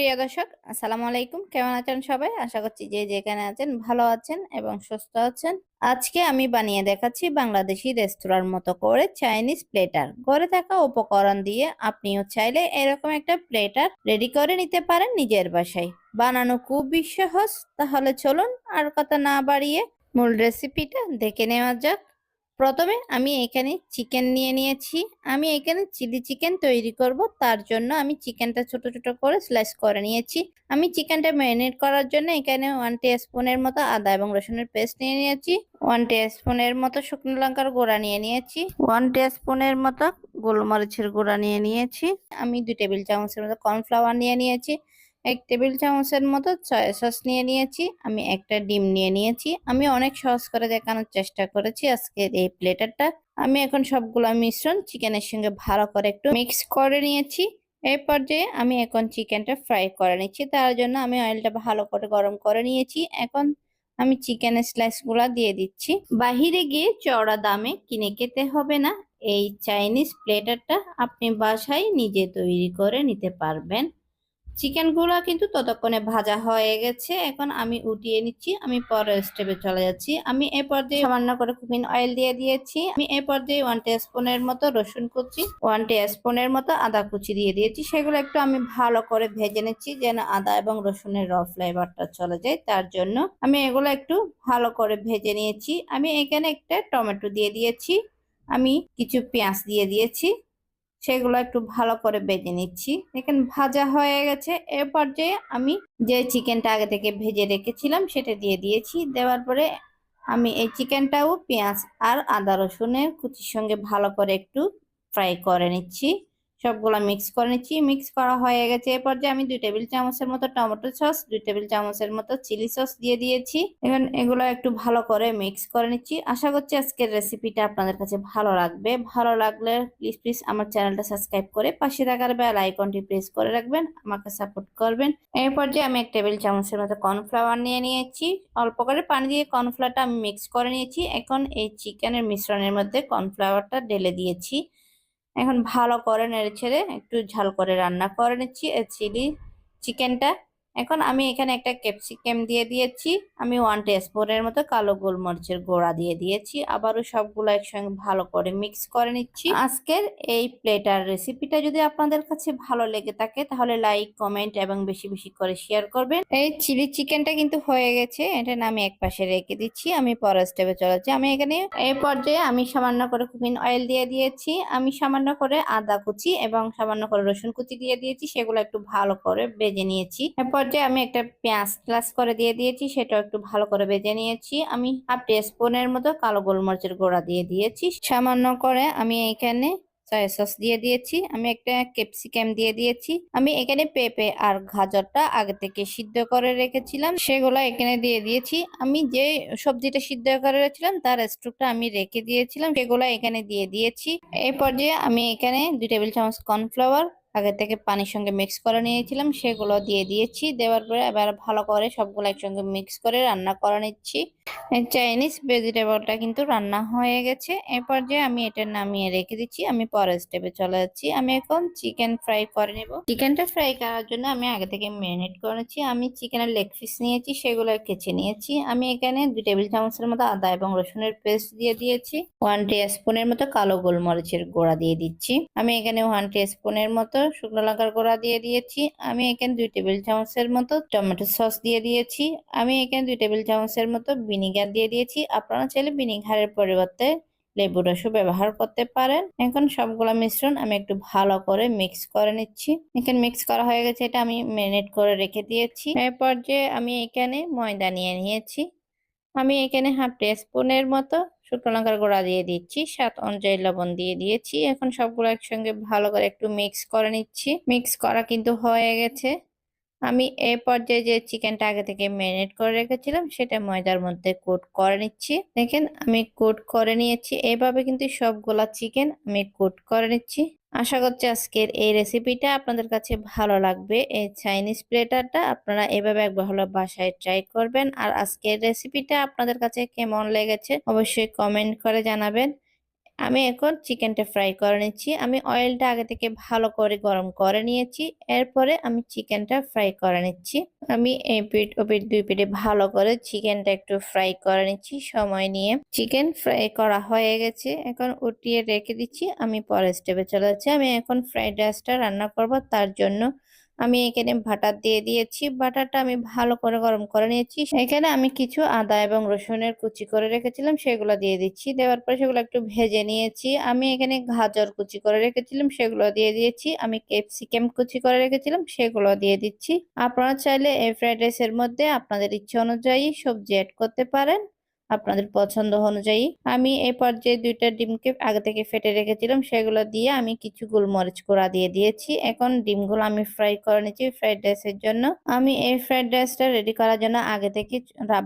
সুপ্রিয় দর্শক, আসসালামু আলাইকুম। কেমন আছেন সবাই? আশা করছি যে যেখানে আছেন ভালো আছেন এবং সুস্থ আছেন। আজকে আমি বানিয়ে দেখাচ্ছি বাংলাদেশি রেস্তোরাঁর মতো করে চাইনিজ প্লেটার। ঘরে থাকা উপকরণ দিয়ে আপনিও চাইলে এরকম একটা প্লেটার রেডি করে নিতে পারেন নিজের বাসায়। বানানো খুবই সহজ, তাহলে চলুন আর কথা না বাড়িয়ে মূল রেসিপিটা দেখে নেওয়া যাক। প্রথমে আমি এখানে চিকেন নিয়ে নিয়েছি। আমি এখানে চিলি চিকেন তৈরি করব। তার জন্য আমি চিকেনটা ছোট ছোট করে স্লাইস করে নিয়েছি। আমি চিকেনটা ম্যারিনেট করার জন্য এখানে ওয়ান স্পুনের মতো আদা এবং রসুনের পেস্ট নিয়ে নিয়েছি। ওয়ান স্পুনের মতো শুকনো লঙ্কার গুঁড়া নিয়ে নিয়েছি। ওয়ান স্পুনের মতো গোলমরিচের গুঁড়া নিয়ে নিয়েছি। আমি দুই টেবিল চামচের মতো কর্নফ্লাওয়ার নিয়ে নিয়েছি। এক টেবিল চামচের মতো সয়া সস নিয়ে নিয়েছি। আমি একটা ডিম নিয়ে নিয়েছি। আমি অনেক সহজ করে দেখানোর চেষ্টা করেছি আজকের এই প্লেটারটা। আমি এখন সবগুলো মিশ্রণ চিকেনের সঙ্গে ভালো করে একটু মিক্স করে নিয়েছি। এই পর্যায়ে আমি এখন চিকেনটা ফ্রাই করে নিচ্ছি। তার জন্য আমি অয়েলটা ভালো করে গরম করে নিয়েছি। এখন আমি চিকেনের স্লাইসগুলো দিয়ে দিচ্ছি। বাহিরে গিয়ে চড়া দামে কিনে খেতে হবে না। এই চাইনিজ প্লেটারটা আপনি বাসায় নিজে তৈরি করে নিতে পারবেন। চিকেনগুলা কিন্তু ততক্ষণে ভাজা হয়ে গেছে। এখন আমি উঠিয়ে নিচ্ছি। আমি পরের স্টেপে চলে যাচ্ছি। আমি এ পর্যায়ে সামান্য করে কুকিং অয়েল দিয়ে দিয়েছি। আমি এ পর্যায়ে ওয়ান স্পুনের মতো রসুন কুচি ওয়ান স্পুনের মতো আদা কুচি দিয়ে দিয়েছি। সেগুলো একটু আমি ভালো করে ভেজে নিচ্ছি যেন আদা এবং রসুনের র ফ্লেভারটা চলে যায়। তার জন্য আমি এগুলো একটু ভালো করে ভেজে নিয়েছি। আমি এখানে একটা টমেটো দিয়ে দিয়েছি। আমি কিছু পেঁয়াজ দিয়ে দিয়েছি। সেগুলো একটু ভালো করে বেজে নিচ্ছি। দেখেন, ভাজা হয়ে গেছে। এ পর্যায়ে আমি যে চিকেনটা আগে থেকে ভেজে রেখেছিলাম, সেটা দিয়ে দিয়েছি। দেওয়ার পরে আমি এই চিকেনটাও পেঁয়াজ আর আদা রসুনের কুচির সঙ্গে ভালো করে একটু ফ্রাই করে নিচ্ছি। সবগুলো মিক্স করে নিচ্ছি। মিক্স করা হয়ে গেছে এ পর্যায়ে আমি দুই টেবিল চামচের মতো টমেটো সস, দুই টেবিল চামচের মতো চিলি সস দিয়ে দিয়েছি। এখন এগুলো একটু ভালো করে মিক্স করে নিচ্ছি। আশা করছি আজকের রেসিপিটা আপনাদের কাছে ভালো লাগবে। ভালো লাগলে প্লিজ প্লিজ আমার চ্যানেলটা সাবস্ক্রাইব করে পাশে থাকার বেল আইকনটি প্রেস করে রাখবেন, আমাকে সাপোর্ট করবেন। এই পর্যায়ে আমি এক টেবিল চামচের মতো কর্নফ্লাওয়ার নিয়ে নিয়েছি। অল্প করে পানি দিয়ে কর্নফ্লাওয়ারটা আমি মিক্স করে নিয়েছি। এখন এই চিকেনের মিশ্রণের মধ্যে কর্নফ্লাওয়ারটা ঢেলে দিয়েছি। এখন ভালো করে নেড়ে ছেড়ে একটু ঝাল করে রান্না করে নিচ্ছি চিলি চিকেনটা। এখন আমি এখানে একটা ক্যাপসিকাম দিয়ে দিয়েছি, আমি ওয়ান টেস্পুনের মতো কালো গোলমরিচের গোড়া দিয়ে দিয়েছি, আবারও সবগুলো একসঙ্গে ভালো করে মিক্স করে নিচ্ছি। আজকের এই প্লেটার রেসিপিটা যদি আপনাদের কাছে ভালো লেগে থাকে, তাহলে লাইক কমেন্ট এবং বেশি বেশি করে শেয়ার করবেন। এই চিলি চিকেনটা কিন্তু হয়ে গেছে, এটা আমি এক পাশে রেখে দিচ্ছি, আমি পরের স্টেপে চলেছি আমি এখানে এই পর্যায়ে আমি সামান্য করে কুকিং অয়েল দিয়ে দিয়েছি, আমি সামান্য করে আদা কুচি এবং সামান্য করে রসুন কুচি দিয়ে দিয়েছি, সেগুলো একটু ভালো করে বেজে নিয়েছি। এরপর পর্যায়ে আমি একটা পেঁয়াজ ক্লাস করে দিয়ে দিয়েছি সেটা একটু ভালো করে বেজে নিয়েছি। আমি হাফ স্পুনের মতো কালো গোলমরিচের গোড়া দিয়ে দিয়েছি। সামান্য করে আমি এখানে সয়া সস দিয়ে দিয়েছি। আমি একটা ক্যাপসিকাম দিয়ে দিয়েছি। আমি এখানে পেঁপে আর গাজরটা আগে থেকে সিদ্ধ করে রেখেছিলাম। সেগুলো এখানে দিয়ে দিয়েছি। আমি যে সবজিটা সিদ্ধ করে রেখেছিলাম, তার স্ট্রোকটা আমি রেখে দিয়েছিলাম। সেগুলো এখানে দিয়ে দিয়েছি। এই পর্যায়ে আমি এখানে দুই টেবিল চামচ কর্নফ্লাওয়ার আগে থেকে পানির সঙ্গে মিক্স করে নিয়েছিলাম, সেগুলো দিয়ে দিয়েছি। দেওয়ার পরে এবার ভালো করে সবগুলো একসঙ্গে মিক্স করে রান্না করে নিচ্ছি। চাইনিজ ভেজিটেবলটা কিন্তু রান্না হয়ে গেছে। এরপর যে আমি এটা নামিয়ে রেখে দিচ্ছি। আমি পরের স্টেপে চলে যাচ্ছি। আমি এখন চিকেন ফ্রাই করে নেব। চিকেনটা ফ্রাই করার জন্য আমি আগে থেকে ম্যারিনেট করেছি আমি চিকেনের লেগ পিস নিয়েছি, সেগুলো কেচে নিয়েছি। আমি এখানে দুই টেবিল চামচের মতো আদা এবং রসুনের পেস্ট দিয়ে দিয়েছি। ওয়ান স্পুনের মতো কালো গোলমরিচের গোড়া দিয়ে দিচ্ছি। আমি এখানে ওয়ান স্পুনের মতো শুকনো লঙ্কার গোড়া দিয়ে দিয়েছি। আমি এখানে দুই টেবিল চামচের মতো টমেটো সস দিয়ে দিয়েছি। আমি এখানে দুই টেবিল চামচের মতো ভিনিগার দিয়ে দিয়েছি। আপনারা চাইলে ভিনিগারের পরিবর্তে লেবু রসও ব্যবহার করতে পারেন। এখন সবগুলো মিশ্রণ আমি একটু ভালো করে মিক্স করে নিচ্ছি। এখানে মিক্স করা হয়ে গেছে, এটা আমি ম্যারিনেট করে রেখে দিয়েছি। এরপর যে আমি এখানে ময়দা নিয়ে নিয়েছি, আমি এখানে হাফ স্পুনের মতো শুকনো লঙ্কার গুঁড়া দিয়ে দিচ্ছি সাত অনুযায়ী লবণ দিয়ে দিয়েছি। এখন সবগুলো একসঙ্গে ভালো করে একটু মিক্স করে নিচ্ছি। মিক্স করা কিন্তু হয়ে গেছে। আমি এ পর্যায়ে যে চিকেনটা আগে থেকে ম্যারিনেট করে রেখেছিলাম, সেটা ময়দার মধ্যে কোট করে নিচ্ছি। দেখেন, আমি কোট করে নিয়েছি। এভাবে কিন্তু সবগুলা চিকেন আমি কোট করে নিচ্ছি। আশা করছি আজকের এই রেসিপিটা আপনাদের কাছে ভালো লাগবে। এই চাইনিজ প্লেটারটা আপনারা এভাবে একবার হলো বাসায় ট্রাই করবেন। আর আজকের রেসিপিটা আপনাদের কাছে কেমন লেগেছে অবশ্যই কমেন্ট করে জানাবেন। আমি এখন চিকেনটা ফ্রাই করে নিচ্ছি। আমি অয়েলটা আগে থেকে ভালো করে গরম করে নিয়েছি। এরপরে আমি চিকেনটা ফ্রাই করে নিচ্ছি। আমি এই পিঠ, ও পিঠ, দুই পিঠে ভালো করে চিকেনটা একটু ফ্রাই করে নিচ্ছি সময় নিয়ে। চিকেন ফ্রাই করা হয়ে গেছে। এখন উঠিয়ে রেখে দিচ্ছি। আমি পরের স্টেপে চলে যাচ্ছি। আমি এখন ফ্রাইড রাইসটা রান্না করব। তার জন্য আমি এখানে বাটার দিয়ে দিয়েছি। বাটারটা আমি ভালো করে গরম করে নিয়েছি। এখানে আমি কিছু আদা এবং রসুনের কুচি করে রেখেছিলাম, সেগুলো দিয়ে দিচ্ছি। দেওয়ার পরে সেগুলো একটু ভেজে নিয়েছি। আমি এখানে গাজর কুচি করে রেখেছিলাম, সেগুলো দিয়ে দিয়েছি। আমি ক্যাপসিকাম কুচি করে রেখেছিলাম, সেগুলো দিয়ে দিচ্ছি। আপনারা চাইলে এই ফ্রাইড রাইসের মধ্যে আপনাদের ইচ্ছে অনুযায়ী সবজি অ্যাড করতে পারেন। আপনাদের পছন্দ অনুযায়ী আমি এই পর্যায়ে দুইটা ডিমকে আগে থেকে ফেটে রেখেছিলাম, সেগুলো দিয়ে আমি কিছু গোলমরিচ গুঁড়া দিয়ে দিয়েছি। এখন ডিমগুলো আমি ফ্রাই করে নিচ্ছি ফ্রাইড রাইসের জন্য। আমি এই ফ্রাইড রাইসটা রেডি করার জন্য আগে থেকে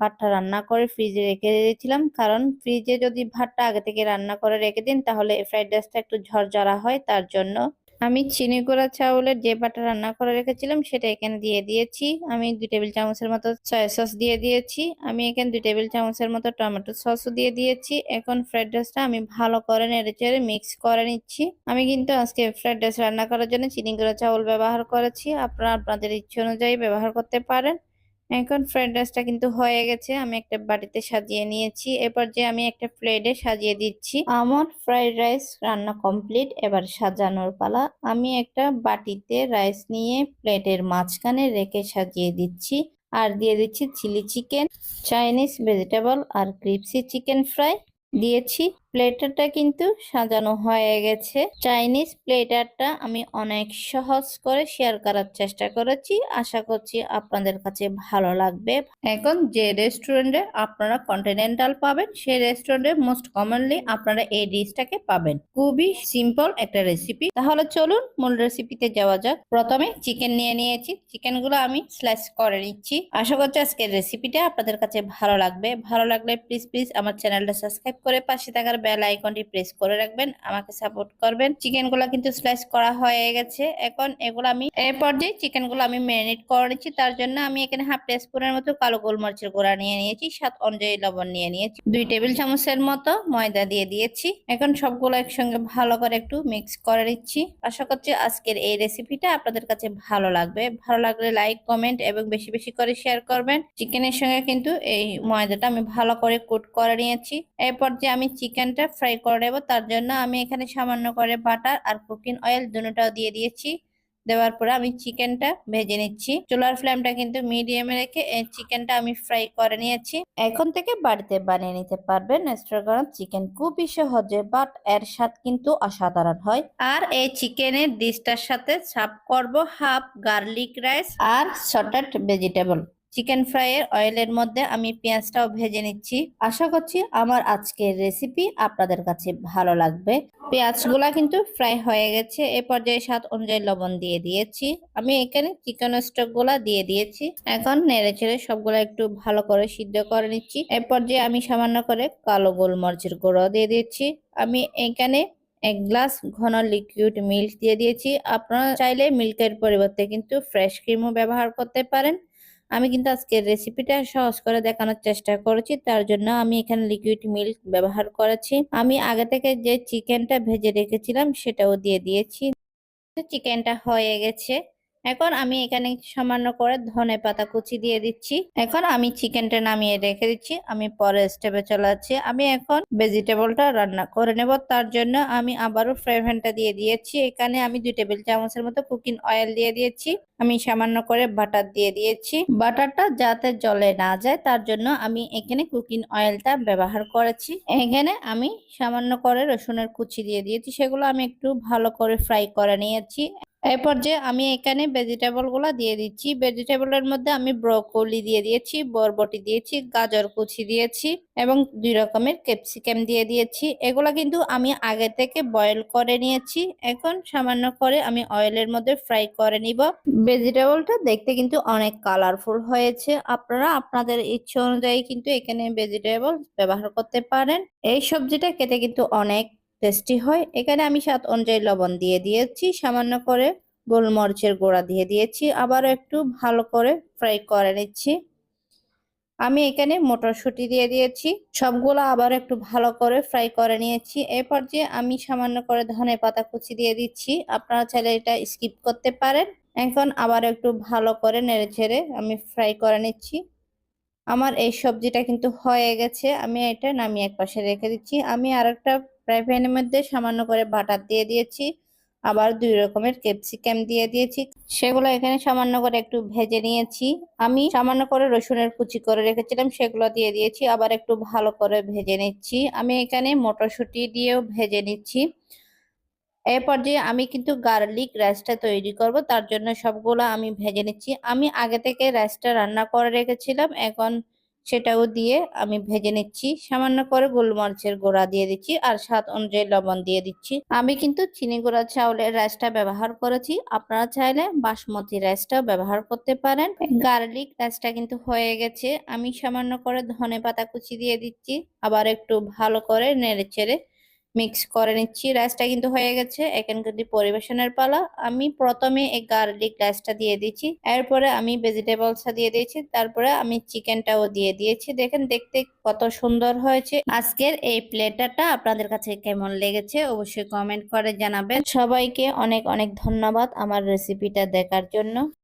ভাতটা রান্না করে ফ্রিজে রেখে দিয়েছিলাম। কারণ ফ্রিজে যদি ভাতটা আগে থেকে রান্না করে রেখে দিন, তাহলে ফ্রাইড রাইসটা একটু ঝরঝরা হয়, তার জন্য আমি চিনি গুঁড়া চাউলের যে বাটা রান্না করে রেখেছিলাম সেটা এখানে দিয়ে দিয়েছি। আমি দুই টেবিল চামচের মতো সয়া সস দিয়ে দিয়েছি। আমি এখানে দুই টেবিল চামচের মতো টমেটো সসও দিয়ে দিয়েছি। এখন ফ্রাইড রাইসটা আমি ভালো করে নেড়ে চেড়ে মিক্স করে নিচ্ছি। আমি কিন্তু আজকে ফ্রাইড রাইস রান্না করার জন্য চিনি গুঁড়া চাউল ব্যবহার করেছি। আপনারা আপনাদের ইচ্ছে অনুযায়ী ব্যবহার করতে পারেন। এখন ফ্রাইড রাইসটা কিন্তু হয়ে গেছে, আমি একটা বাটিতে সাজিয়ে নিয়েছি। এরপর যে আমি একটা প্লেটে সাজিয়ে দিচ্ছি, আমার ফ্রাইড রাইস রান্না কমপ্লিট। এবার সাজানোর পালা, আমি একটা বাটিতে রাইস নিয়ে প্লেটের মাঝখানে রেখে সাজিয়ে দিচ্ছি। আর দিয়ে দিচ্ছি চিলি চিকেন, চাইনিজ ভেজিটেবল আর ক্রিপসি চিকেন ফ্রাই। দিয়েছি। প্লেটারটা কিন্তু সাজানো হয়ে গেছে। চাইনিজ প্লেটারটা আমি অনেক সহজ করে শেয়ার করার চেষ্টা করেছি। আশা করছি আপনাদের কাছে ভালো লাগবে। এখন যে রেস্টুরেন্টে আপনারা কন্টিনেন্টাল পাবেন, সেই রেস্টুরেন্টে মোস্ট কমনলি আপনারা এই ডিশটাকে পাবেন। খুবই সিম্পল একটা রেসিপি। তাহলে চলুন মূল রেসিপিতে যাওয়া যাক। প্রথমে চিকেন নিয়ে নিয়েছি। চিকেনগুলো আমি স্লাইস করে নিচ্ছি। আশা করছি আজকের রেসিপিটা আপনাদের কাছে ভালো লাগবে। ভালো লাগলে প্লিজ প্লিজ আমার চ্যানেলটা সাবস্ক্রাইব করে পাশে থাকার বেল আইকনটি প্রেস করে রাখবেন, আমাকে সাপোর্ট করবেন। চিকেনগুলা কিন্তু স্লাইস করা হয়ে গেছে। এখন এগুলো আমি এর পর্যায়ে চিকেনগুলো আমি ম্যারিনেট করে নিচ্ছি, তার জন্য আমি এখানে হাফ টেস্পুনের মতো কালো গোলমরিচের গুঁড়া নিয়ে নিয়েছি সাত অনুযায়ী লবণ নিয়ে নিয়েছি। দুই টেবিল চামচের মতো ময়দা দিয়ে দিয়েছি। এখন সবগুলো একসঙ্গে ভালো করে একটু মিক্স করে নিচ্ছি। আশা করছি আজকের এই রেসিপিটা আপনাদের কাছে ভালো লাগবে। ভালো লাগলে লাইক কমেন্ট এবং বেশি বেশি করে শেয়ার করবেন। চিকেনের সঙ্গে কিন্তু এই ময়দাটা আমি ভালো করে কোট করে নিয়েছি। এরপর যে আমি চিকেনটা ফ্রাই করে নেব তার জন্য আমি এখানে সামান্য করে বাটার আর কুকিং অয়েল দুটোটাও দিয়ে দিয়েছি। দেওয়ার পরে আমি চিকেনটা ভেজে নিচ্ছি। চুলার ফ্লেমটা কিন্তু মিডিয়ামে রেখে চিকেনটা আমি ফ্রাই করে নিয়েছি। এখন থেকে বাড়িতে বানিয়ে নিতে পারবেন গরম চিকেন। খুবই সহজে, বাট এর স্বাদ কিন্তু অসাধারণ হয়। আর এই চিকেনের ডিশটার সাথে সার্ভ করব হাফ গার্লিক রাইস আর সটেড ভেজিটেবল। চিকেন ফ্রাইয়ের অয়েলের মধ্যে আমি পেঁয়াজটাও ভেজে নিচ্ছি। আশা করছি আমার আজকের রেসিপি আপনাদের কাছে ভালো লাগবে। পেঁয়াজগুলা কিন্তু ফ্রাই হয়ে গেছে। এ পর্যায়ে স্বাদ অনুযায়ী লবণ দিয়ে দিয়েছি। আমি এখানে চিকেন স্টকগুলা দিয়ে দিয়েছি। এখন নেড়ে ছেড়ে সবগুলো একটু ভালো করে সিদ্ধ করে নিচ্ছি। এ পর্যায়ে আমি সামান্য করে কালো গোলমরিচের গুঁড়ো দিয়ে দিচ্ছি। আমি এখানে এক গ্লাস ঘন লিকুইড মিল্ক দিয়ে দিয়েছি। আপনারা চাইলে মিল্কের পরিবর্তে কিন্তু ফ্রেশ ক্রিমও ব্যবহার করতে পারেন। আমি কিন্তু আজকের রেসিপিটা সহজ করে দেখানোর চেষ্টা করেছি, তার জন্য আমি এখানে লিকুইড মিল্ক ব্যবহার করেছি। আমি আগে থেকে যে চিকেনটা ভেজে রেখেছিলাম, সেটাও দিয়ে দিয়েছি। চিকেনটা হয়ে গেছে। এখন আমি এখানে সামান্য করে ধনে পাতা কুচি দিয়ে দিচ্ছি। এখন আমি চিকেনটা নামিয়ে রেখে দিচ্ছি। আমি পরে স্টেপে চলে যাচ্ছি। আমি এখন ভেজিটেবলটা রান্না করে নেব। তার জন্য আমি আবারও ফ্রাই প্যানটা দিয়ে দিয়েছি। এখানে আমি দুই টেবিল চামচের মতো কুকিং অয়েল দিয়ে দিয়েছি। আমি সামান্য করে বাটার দিয়ে দিয়েছি। বাটারটা যাতে জলে না যায়, তার জন্য আমি এখানে কুকিং অয়েলটা ব্যবহার করেছি। এখানে আমি সামান্য করে রসুনের কুচি দিয়ে দিয়েছি। সেগুলো আমি একটু ভালো করে ফ্রাই করে নিয়েছি। এরপর যে আমি এখানে ভেজিটেবলগুলা দিয়ে দিচ্ছি। ভেজিটেবলের মধ্যে আমি ব্রোকলি দিয়ে দিয়েছি, বরবটি দিয়েছি, গাজর কুচি দিয়েছি এবং দুই রকমের ক্যাপসিকাম দিয়ে দিয়েছি। এগুলা কিন্তু আমি আগে থেকে বয়েল করে নিয়েছি। এখন সামান্য করে আমি অয়েলের মধ্যে ফ্রাই করে নিব। ভেজিটেবলটা দেখতে কিন্তু অনেক কালারফুল হয়েছে। আপনারা আপনাদের ইচ্ছে অনুযায়ী কিন্তু এখানে ভেজিটেবল ব্যবহার করতে পারেন। এই সবজিটা খেতে কিন্তু অনেক টেস্টি হয়। এখানে আমি স্বাদ অনুযায়ী লবণ দিয়ে দিয়েছি, সামান্য করে গোলমরিচের গোড়া দিয়ে দিয়েছি। আবার একটু ভালো করে ফ্রাই করে নিচ্ছি। আমি এখানে মটরশুঁটি দিয়ে দিয়েছি। সবগুলো আবার একটু ভালো করে ফ্রাই করে নিয়েছি। এ পর্যায়ে আমি সামান্য করে ধনে পাতা কুচি দিয়ে দিচ্ছি, আপনারা চাইলে এটা স্কিপ করতে পারেন। এখন আবার একটু ভালো করে নেড়ে ছেড়ে আমি ফ্রাই করে নিচ্ছি। আমার এই সবজিটা কিন্তু হয়ে গেছে। আমি এটা নামিয়ে এক পাশে রেখে দিচ্ছি। আমি আরেকটা ফ্রাই প্যানের মধ্যে সামান্য করে বাটার দিয়ে দিয়েছি। আবার দুই রকমের ক্যাপসিকাম দিয়ে দিয়েছি। সেগুলো এখানে সামান্য করে একটু ভেজে নিয়েছি। আমি সামান্য করে রসুনের কুচি করে রেখেছিলাম, সেগুলো দিয়ে দিয়েছি। আবার একটু ভালো করে ভেজে নিচ্ছি। আমি এখানে মটরশুঁটি দিয়েও ভেজে নিচ্ছি। এই পর্যায়ে আমি কিন্তু গার্লিক রাইসটা তৈরি করব, তার জন্য সবগুলো আমি ভেজে নিচ্ছি। আমি আগে থেকে রাইসটা রান্না করে রেখেছিলাম, এখন সেটাও দিয়ে আমি ভেজে নিচ্ছি। সামান্য করে গোলমরিচের গোড়া দিয়ে দিচ্ছি আর স্বাদ অনুযায়ী লবণ দিয়ে দিচ্ছি। আমি কিন্তু চিনি গুঁড়া চাউলের রাইসটা ব্যবহার করেছি। আপনারা চাইলে বাসমতি রাইসটাও ব্যবহার করতে পারেন। গার্লিক রাইসটা কিন্তু হয়ে গেছে। আমি সামান্য করে ধনে পাতা কুচি দিয়ে দিচ্ছি। আবার একটু ভালো করে নেড়ে চেড়ে মিক্স করে নিচ্ছি। রাইসটা কিন্তু হয়ে গেছে। এখন কিন্তু পরিবেশনের পালা। আমি প্রথমে এই গার্লিক রাইসটা দিয়ে দিচ্ছি। এরপরে আমি ভেজিটেবলসটা দিয়ে দিয়েছি। তারপরে আমি চিকেনটাও দিয়ে দিয়েছি। দেখেন, দেখতে কত সুন্দর হয়েছে। আজকের এই প্লেটারটা আপনাদের কাছে কেমন লেগেছে অবশ্যই কমেন্ট করে জানাবেন। সবাইকে অনেক অনেক ধন্যবাদ আমার রেসিপিটা দেখার জন্য।